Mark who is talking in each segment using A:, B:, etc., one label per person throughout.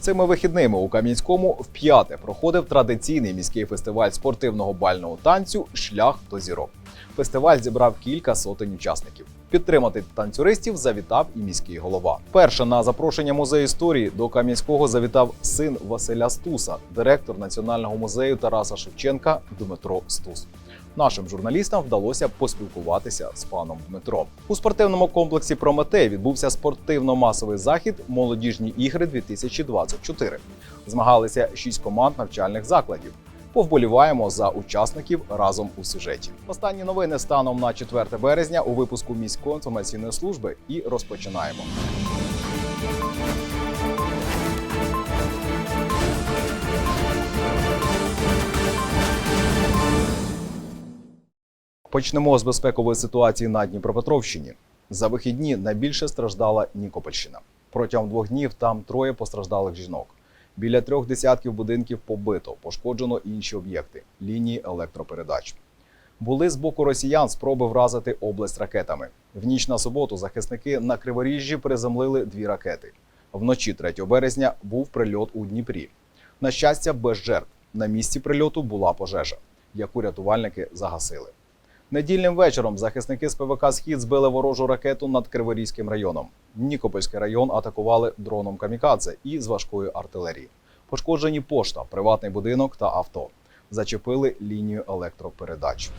A: Цими вихідними у Кам'янському вп'яте проходив традиційний міський фестиваль спортивного бального танцю Шлях до зірок. Фестиваль зібрав кілька сотень учасників. Підтримати танцюристів завітав і міський голова. Перше на запрошення музею історії до Кам'янського завітав син Василя Стуса, директор Національного музею Тараса Шевченка Дмитро Стус. Нашим журналістам вдалося поспілкуватися з паном Дмитром. У спортивному комплексі Прометей відбувся спортивно-масовий захід Молодіжні ігри 2024. Змагалися шість команд навчальних закладів. Повболіваємо за учасників разом у сюжеті. Останні новини станом на 4 березня у випуску міської інформаційної служби і розпочинаємо. Почнемо з безпекової ситуації на Дніпропетровщині. За вихідні найбільше страждала Нікопольщина. Протягом двох днів там троє постраждалих жінок. Біля трьох десятків будинків побито, пошкоджено інші об'єкти лінії електропередач. Були з боку росіян спроби вразити область ракетами. В ніч на суботу захисники на Криворіжжі приземлили дві ракети. Вночі 3 березня був прильот у Дніпрі. На щастя, без жертв. На місці прильоту була пожежа, яку рятувальники загасили. Недільним вечором захисники з ПВК Схід збили ворожу ракету над Криворізьким районом. Нікопольський район атакували дроном камікадзе і з важкої артилерії. Пошкоджені пошта, приватний будинок та авто. Зачепили лінію електропередач.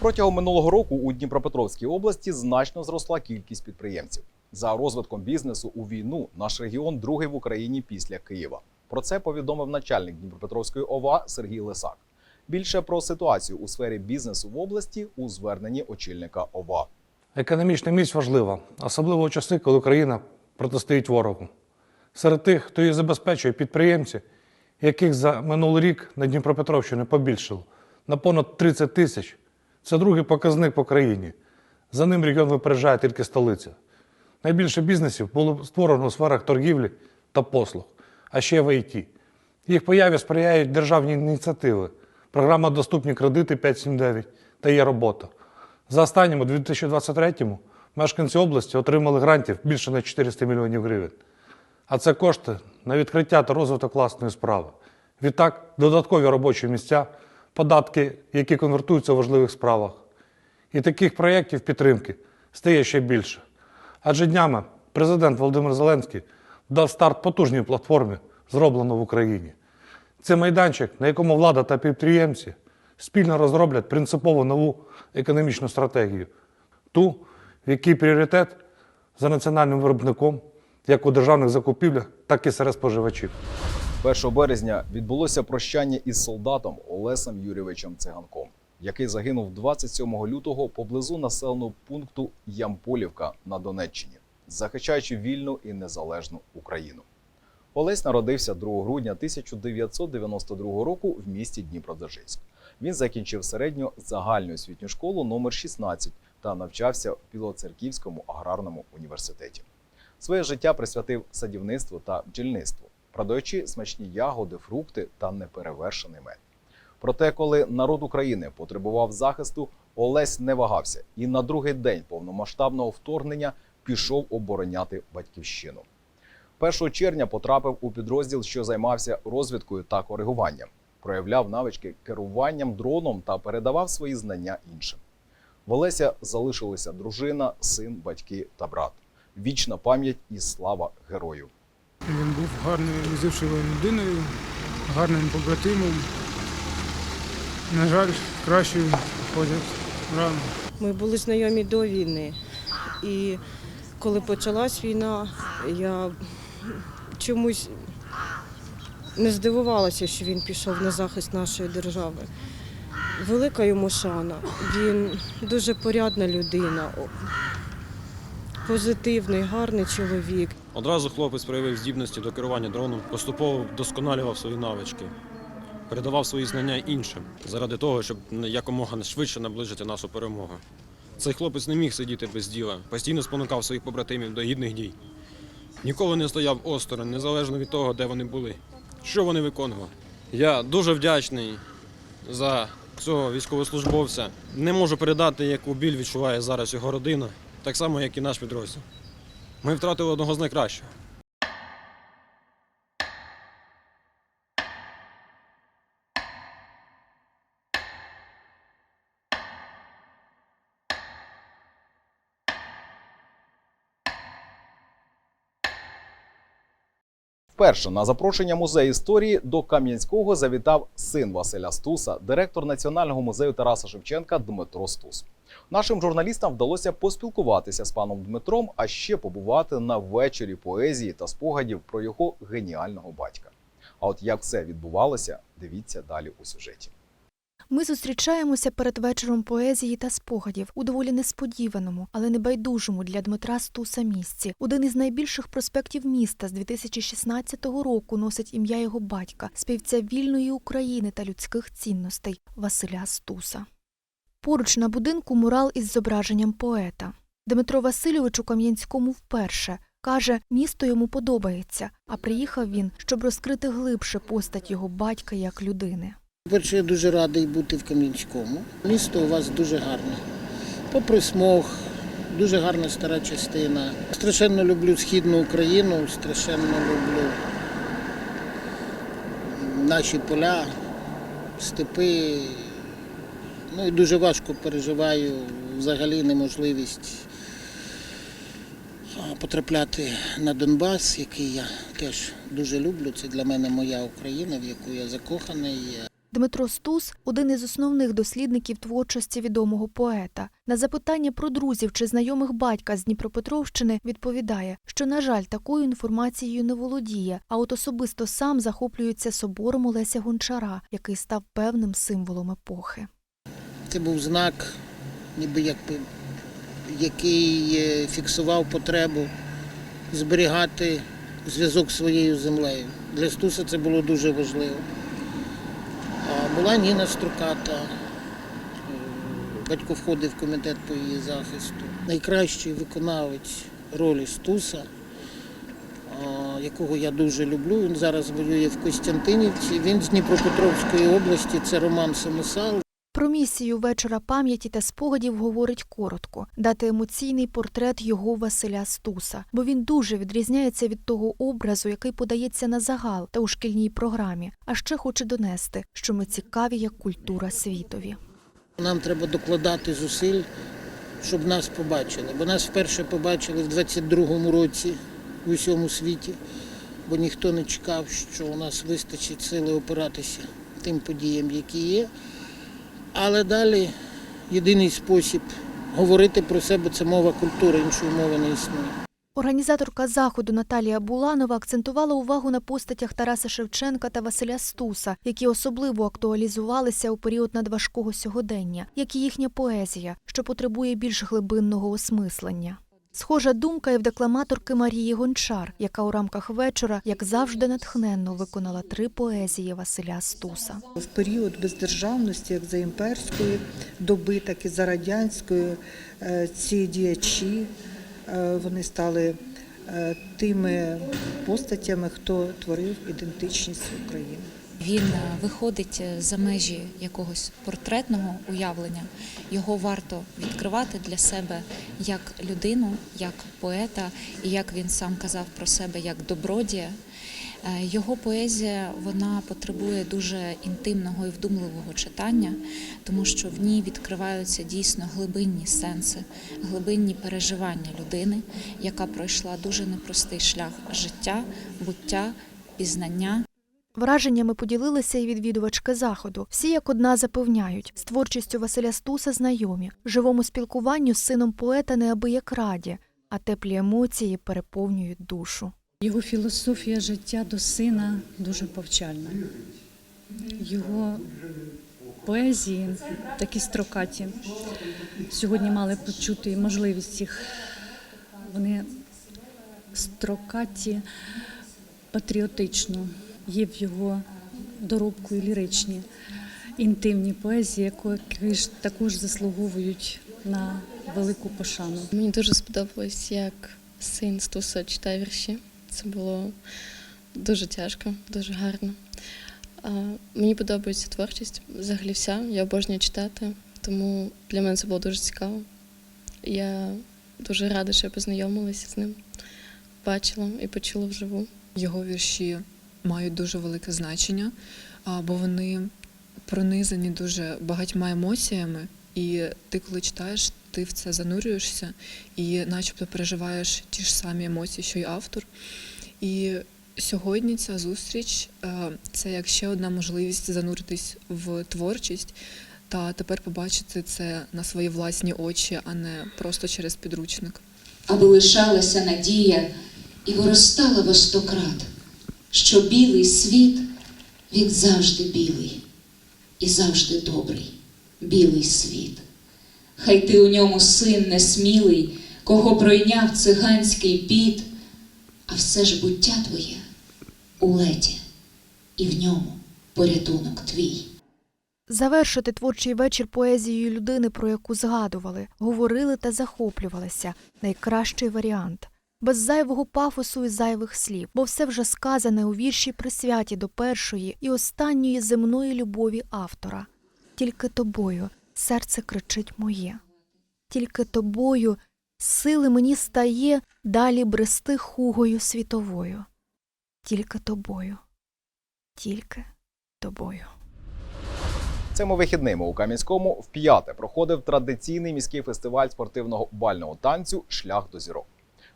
A: Протягом минулого року у Дніпропетровській області значно зросла кількість підприємців. За розвитком бізнесу у війну наш регіон другий в Україні після Києва. Про це повідомив начальник Дніпропетровської ОВА Сергій Лисак. Більше про ситуацію у сфері бізнесу в області у зверненні очільника ОВА.
B: Економічна міць важлива, особливо у часи, коли Україна протистоїть ворогу. Серед тих, хто її забезпечує підприємці, яких за минулий рік на Дніпропетровщині побільшало на понад 30 тисяч. Це другий показник по країні. За ним регіон випереджає тільки столиця. Найбільше бізнесів було створено у сферах торгівлі та послуг, а ще в ІТ. Їх появі сприяють державні ініціативи, програма Доступні кредити 579 та є робота. За останнім у 2023-му мешканці області отримали грантів більше на 400 мільйонів гривень. А це кошти на відкриття та розвиток власної справи. Відтак, додаткові робочі місця, податки, які конвертуються у важливих справах. І таких проєктів підтримки стає ще більше. Адже днями президент Володимир Зеленський дав старт потужній платформі, зроблено в Україні. Це майданчик, на якому влада та підприємці спільно розроблять принципово нову економічну стратегію, ту, в якій пріоритет за національним виробником, як у державних закупівлях, так і серед споживачів.
A: 1 березня відбулося прощання із солдатом Олесем Юрійовичем Циганком, який загинув 27 лютого поблизу населеного пункту Ямполівка на Донеччині, захищаючи вільну і незалежну Україну. Олесь народився 2 грудня 1992 року в місті Дніпродзержинськ. Він закінчив середню загальну освітню школу номер 16 та навчався в Білоцерківському аграрному університеті. Своє життя присвятив садівництву та бджільництву, продаючи смачні ягоди, фрукти та неперевершений мед. Проте, коли народ України потребував захисту, Олесь не вагався і на другий день повномасштабного вторгнення пішов обороняти батьківщину. 1 червня потрапив у підрозділ, що займався розвідкою та коригуванням, проявляв навички керуванням дроном та передавав свої знання іншим. В Олеся залишилися дружина, син, батьки та брат. Вічна пам'ять і слава герою.
C: Він був гарною візившою людиною, гарним побратимом. На жаль, кращою ходять рано.
D: Ми були знайомі до війни. І коли почалась війна, я чомусь не здивувалася, що він пішов на захист нашої держави. Велика йому шана. Він дуже порядна людина, позитивний, гарний чоловік.
E: Одразу хлопець проявив здібності до керування дроном, поступово вдосконалював свої навички, передавав свої знання іншим заради того, щоб якомога швидше наближити нашу перемогу. Цей хлопець не міг сидіти без діла, постійно спонукав своїх побратимів до гідних дій. Ніколи не стояв осторонь, незалежно від того, де вони були, що вони виконували. Я дуже вдячний за цього військовослужбовця. Не можу передати, яку біль відчуває зараз його родина, так само, як і наш підрозділ. Ми втратили одного з найкращих.
A: Вперше на запрошення музею історії до Кам'янського завітав син Василя Стуса, директор Національного музею Тараса Шевченка Дмитро Стус. Нашим журналістам вдалося поспілкуватися з паном Дмитром, а ще побувати на вечорі поезії та спогадів про його геніального батька. А от як все відбувалося, дивіться далі у сюжеті.
F: Ми зустрічаємося перед вечором поезії та спогадів у доволі несподіваному, але не байдужому для Дмитра Стуса місці. Один із найбільших проспектів міста з 2016 року носить ім'я його батька, співця вільної України та людських цінностей Василя Стуса. Поруч на будинку мурал із зображенням поета. Дмитро Васильович у Кам'янському вперше. Каже, місто йому подобається, а приїхав він, щоб розкрити глибше постать його батька як людини.
G: Перше, я дуже радий бути в Кам'янському. Місто у вас дуже гарне. Попри смог, дуже гарна стара частина. Страшенно люблю Східну Україну, страшенно люблю наші поля, степи. Ну і дуже важко переживаю взагалі неможливість потрапляти на Донбас, який я теж дуже люблю. Це для мене моя Україна, в яку я закоханий.
F: Дмитро Стус один із основних дослідників творчості відомого поета. На запитання про друзів чи знайомих батька з Дніпропетровщини відповідає, що, на жаль, такою інформацією не володіє, а от особисто сам захоплюється собором Олеся Гончара, який став певним символом епохи.
G: Це був знак, ніби якби, який е, фіксував потребу зберігати зв'язок своєю землею. Для Стуса це було дуже важливо. Була Ніна Строката, е, батько входив в комітет по її захисту. Найкращий виконавець ролі Стуса, якого я дуже люблю. Він зараз воює в Костянтинівці. Він з Дніпропетровської області, це Роман Самосал.
F: Про місію вечора пам'яті та спогадів говорить коротко дати емоційний портрет його Василя Стуса, бо він дуже відрізняється від того образу, який подається на загал та у шкільній програмі, а ще хоче донести, що ми цікаві як культура світові.
G: Нам треба докладати зусиль, щоб нас побачили. Бо нас вперше побачили в 22-му році в усьому світі, бо ніхто не чекав, що у нас вистачить сили опиратися тим подіям, які є. Але далі єдиний спосіб говорити про себе це мова культури, іншої мови не існує.
F: Організаторка заходу Наталія Буланова акцентувала увагу на постатях Тараса Шевченка та Василя Стуса, які особливо актуалізувалися у період надважкого сьогодення, як і їхня поезія, що потребує більш глибинного осмислення. Схожа думка і в декламаторки Марії Гончар, яка у рамках вечора, як завжди, натхненно виконала три поезії Василя Стуса.
H: В період бездержавності, як за імперської доби, так і за радянської, е, ці діячі е, вони стали е, тими постатями, хто творив ідентичність України.
I: Він е, виходить е, за межі якогось портретного уявлення. Його варто відкривати для себе як людину, як поета, і як він сам казав про себе, як добродія. Е, Його поезія вона потребує дуже інтимного і вдумливого читання, тому що в ній відкриваються дійсно глибинні сенси, глибинні переживання людини, яка пройшла дуже непростий шлях життя, буття, пізнання.
F: Враженнями поділилися і відвідувачки заходу. Всі як одна запевняють, з творчістю Василя Стуса знайомі, живому спілкуванню з сином поета неабияк раді, а теплі емоції переповнюють душу.
J: Його філософія життя до сина дуже повчальна. Його поезії такі строкаті. Сьогодні мали почути можливість їх. Вони строкаті патріотично. Є в його доробку і ліричні інтимні поезії, які ж також заслуговують на велику пошану.
K: Мені дуже сподобалось, як син Стуса читає вірші. Це було дуже тяжко, дуже гарно. Мені подобається творчість взагалі вся. Я обожнюю читати, тому для мене це було дуже цікаво. Я дуже рада, що я познайомилася з ним, бачила і почула вживу.
L: Його вірші мають дуже велике значення, бо вони пронизані дуже багатьма емоціями, і ти, коли читаєш, ти в це занурюєшся і начебто переживаєш ті ж самі емоції, що й автор. І Сьогодні ця зустріч це як ще одна можливість зануритись в творчість та тепер побачити це на свої власні очі, а не просто через підручник.
M: аби лишалася надія і виростала во сто крат, що білий світ він завжди білий і завжди добрий, білий світ. Хай ти у ньому син несмілий, кого пройняв циганський піт, а все ж буття твоє у леті, і в ньому порятунок твій.
F: Завершити творчий вечір поезією людини, про яку згадували, говорили та захоплювалися найкращий варіант. Без зайвого пафосу і зайвих слів, бо все вже сказане у вірші присвяті до першої і останньої земної любові автора. Тільки тобою серце кричить моє. Тільки тобою сили мені стає далі брести хугою світовою. Тільки тобою, тільки тобою.
A: Цими вихідними у Кам'янському вп'яте проходив традиційний міський фестиваль спортивного бального танцю Шлях до зірок.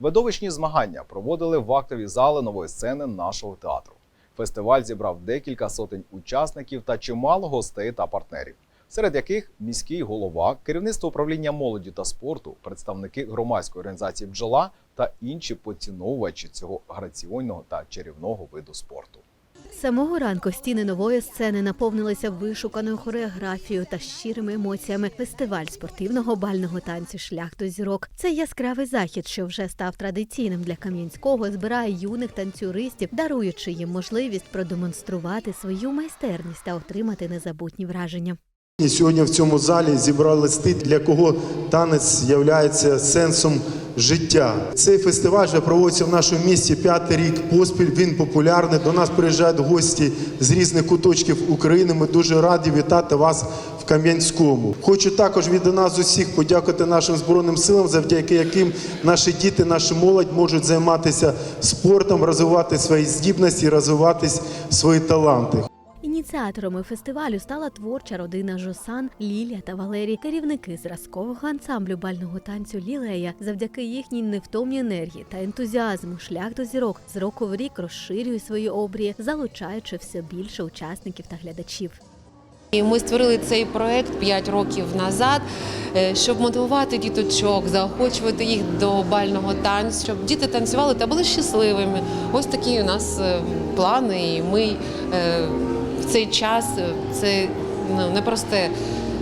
A: Видовищні змагання проводили в актові зали нової сцени нашого театру. Фестиваль зібрав декілька сотень учасників та чимало гостей та партнерів, серед яких міський голова, керівництво управління молоді та спорту, представники громадської організації бджола та інші поціновувачі цього граціонного та чарівного виду спорту.
N: Самого ранку стіни нової сцени наповнилися вишуканою хореографією та щирими емоціями. Фестиваль спортивного бального танцю Шлях до зірок. Це яскравий захід, що вже став традиційним для Кам'янського, збирає юних танцюристів, даруючи їм можливість продемонструвати свою майстерність та отримати незабутні враження.
O: Сьогодні в цьому залі зібрали ті, для кого танець є сенсом життя. Цей фестиваль вже проводиться в нашому місті п'ятий рік поспіль. Він популярний. До нас приїжджають гості з різних куточків України. Ми дуже раді вітати вас в Кам'янському. Хочу також від нас усіх подякувати нашим збройним силам, завдяки яким наші діти, наша молодь можуть займатися спортом, розвивати свої здібності, розвивати свої таланти.
N: Ініціаторами фестивалю стала творча родина Жосан, Лілія та Валерій, керівники зразкового ансамблю бального танцю Лілея. Завдяки їхній невтомній енергії та ентузіазму шлях до зірок з року в рік розширює свої обрії, залучаючи все більше учасників та глядачів.
P: І ми створили цей проект 5 років назад, е, щоб мотивувати діточок, заохочувати їх до бального танцю, щоб діти танцювали та були щасливими. Ось такі у нас е, плани. І ми е, цей час е, це ну, непросте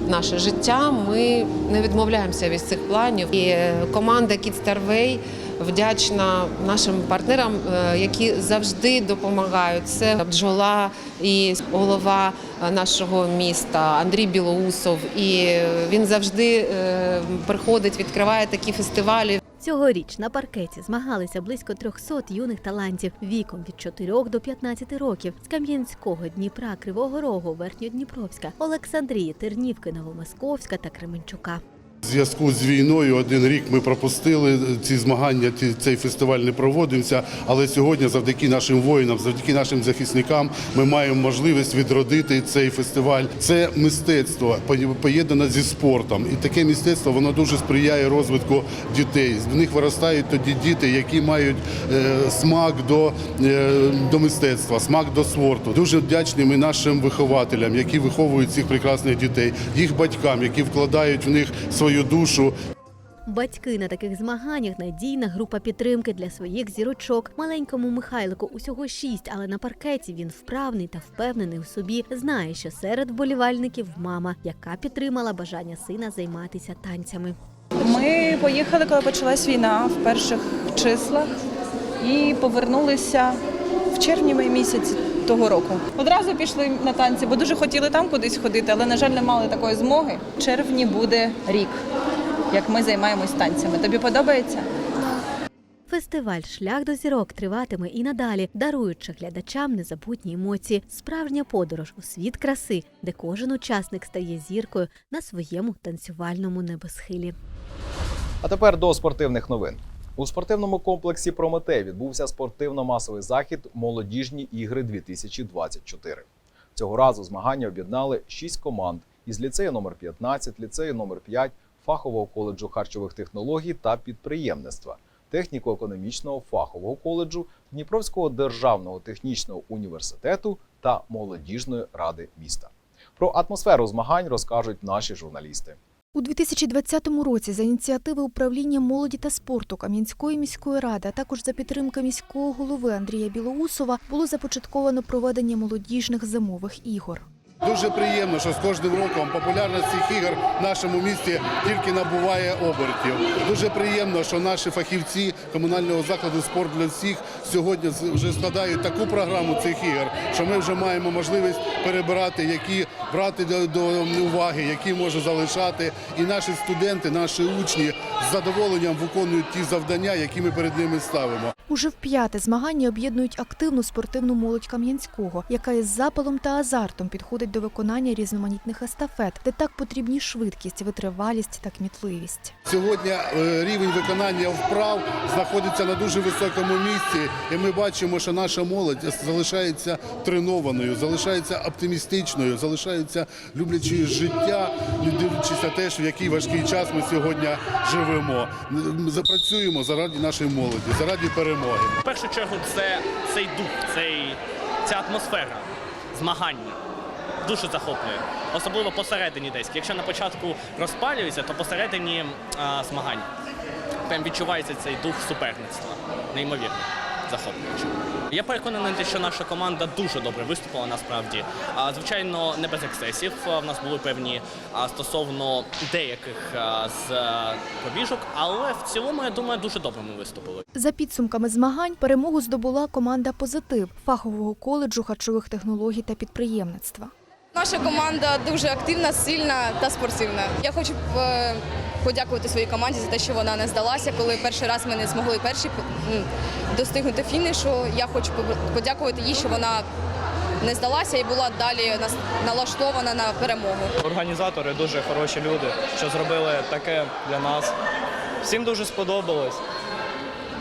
P: наше життя. Ми не відмовляємося від цих планів. І е, команда Kids Starway вдячна нашим партнерам, е, які завжди допомагають. Це бджола і голова нашого міста Андрій Білоусов. І він завжди приходить, відкриває такі фестивалі.
N: Цьогоріч на паркеті змагалися близько 300 юних талантів віком від 4 до 15 років з Кам'янського, Дніпра, Кривого Рогу, Верхньодніпровська, Олександрії, Тернівки, Новомосковська та Кременчука.
Q: В зв'язку з війною один рік ми пропустили ці змагання. Цей фестиваль не проводився. Але сьогодні, завдяки нашим воїнам, завдяки нашим захисникам, ми маємо можливість відродити цей фестиваль. Це мистецтво поєднане зі спортом, і таке мистецтво воно дуже сприяє розвитку дітей. В них виростають тоді діти, які мають е, смак до, е, до мистецтва, смак до спорту. Дуже вдячні ми нашим вихователям, які виховують цих прекрасних дітей, їх батькам, які вкладають в них свою душу.
N: Батьки на таких змаганнях надійна група підтримки для своїх зірочок. Маленькому Михайлику усього шість, але на паркеті він вправний та впевнений у собі. Знає, що серед вболівальників мама, яка підтримала бажання сина займатися танцями.
R: Ми поїхали, коли почалась війна в перших числах, і повернулися в червні місяці того року. Одразу пішли на танці, бо дуже хотіли там кудись ходити, але, на жаль, не мали такої змоги. В червні буде рік, як ми займаємось танцями. Тобі подобається?
N: Фестиваль Шлях до зірок триватиме і надалі, даруючи глядачам незабутні емоції. Справжня подорож у світ краси, де кожен учасник стає зіркою на своєму танцювальному небосхилі.
A: А тепер до спортивних новин. У спортивному комплексі Прометей відбувся спортивно-масовий захід Молодіжні ігри 2024. Цього разу змагання об'єднали шість команд із ліцею номер 15, ліцею номер 5, фахового коледжу харчових технологій та підприємництва. техніко-економічного фахового коледжу, Дніпровського державного технічного університету та молодіжної ради міста. Про атмосферу змагань розкажуть наші журналісти.
F: У 2020 році за ініціативи управління молоді та спорту Кам'янської міської ради, а також за підтримки міського голови Андрія Білоусова було започатковано проведення молодіжних зимових ігор.
Q: Дуже приємно, що з кожним роком популярність цих ігор в нашому місті тільки набуває обертів. Дуже приємно, що наші фахівці комунального закладу спорт для всіх сьогодні вже складають таку програму цих ігор, що ми вже маємо можливість перебирати, які брати до, уваги, які може залишати. І наші студенти, наші учні з задоволенням виконують ті завдання, які ми перед ними ставимо.
F: Уже вп'яте змагання об'єднують активну спортивну молодь Кам'янського, яка із запалом та азартом підходить до виконання різноманітних естафет, де так потрібні швидкість, витривалість та кмітливість.
Q: Сьогодні е, рівень виконання вправ знаходиться на дуже високому місці, і ми бачимо, що наша молодь залишається тренованою, залишається оптимістичною, залишається люблячою життя, не дивлячись на те, що в який важкий час ми сьогодні живемо. Ми Запрацюємо заради нашої молоді, заради перемоги.
S: В першу чергу це цей дух, цей, ця атмосфера змагання дуже захоплює. Особливо посередині десь. Якщо на початку розпалюється, то посередині а, змагань прям відчувається цей дух суперництва. Неймовірно захоплюючи. Я переконаний, що наша команда дуже добре виступила насправді. Звичайно, не без ексцесів. В нас були певні стосовно деяких з а, пробіжок, але в цілому, я думаю, дуже добре ми виступили.
F: За підсумками змагань перемогу здобула команда Позитив фахового коледжу харчових технологій та підприємництва.
T: Наша команда дуже активна, сильна та спортивна. Я хочу е, подякувати своїй команді за те, що вона не здалася. Коли перший раз ми не змогли перші достигнути фінішу. Я хочу подякувати їй, що вона не здалася і була далі налаштована на перемогу.
U: Організатори дуже хороші люди, що зробили таке для нас. Всім дуже сподобалось.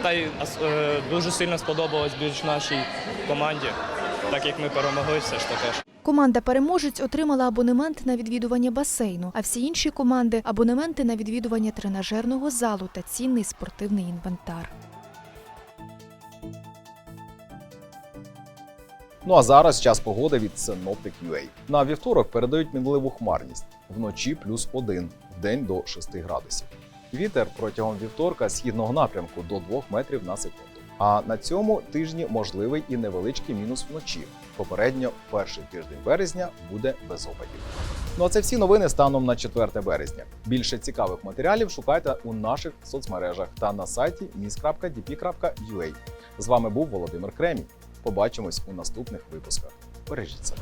U: Та й е, дуже сильно сподобалось більш нашій команді, так як ми перемогли все ж таки.
F: Команда переможець отримала абонемент на відвідування басейну, а всі інші команди абонементи на відвідування тренажерного залу та цінний спортивний інвентар.
A: Ну а зараз час погоди від Synoptic.ua. На вівторок передають мінливу хмарність вночі плюс 1, вдень до 6 градусів. Вітер протягом вівторка східного напрямку до 2 метрів на секунду. А на цьому тижні можливий і невеличкий мінус вночі. Попередньо перший тиждень березня буде без опадів. Ну а це всі новини станом на 4 березня. Більше цікавих матеріалів шукайте у наших соцмережах та на сайті nis.dp.ua. З вами був Володимир Кремінь. Побачимось у наступних випусках. Бережіть себе.